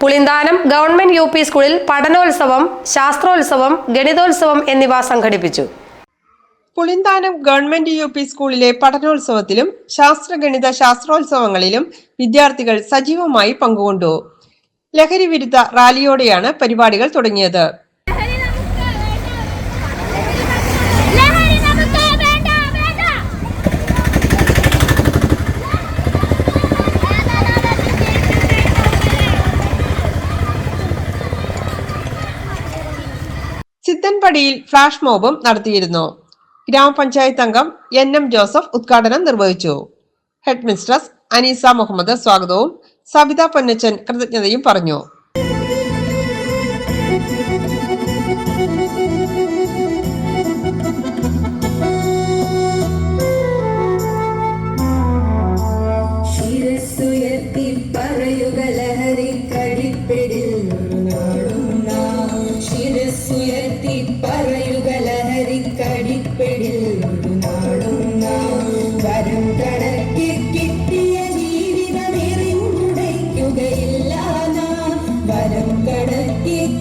Pulinthanam government U P സ്കൂളിൽ പഠനോത്സവം ശാസ്ത്രോത്സവം ഗണിതോത്സവം എന്നിവ സംഘടിപ്പിച്ചു. പുളിന്താനം ഗവൺമെന്റ് യു പി സ്കൂളിലെ പഠനോത്സവത്തിലും ശാസ്ത്രഗണിത ശാസ്ത്രോത്സവങ്ങളിലും വിദ്യാർത്ഥികൾ സജീവമായി പങ്കുകൊണ്ടു. ലഹരി വിരുദ്ധ റാലിയോടെയാണ് പരിപാടികൾ തുടങ്ങിയത്. സിദ്ധൻപടിയിൽ ഫ്ലാഷ് മോബും നടത്തിയിരുന്നു. ഗ്രാമപഞ്ചായത്ത് അംഗം എൻ എം ജോസഫ് ഉദ്ഘാടനം നിർവഹിച്ചു. ഹെഡ് മിസ്ട്രസ് അനീസ മുഹമ്മദ് സ്വാഗതവും സബിത പൊന്നച്ചൻ കൃതജ്ഞതയും പറഞ്ഞു.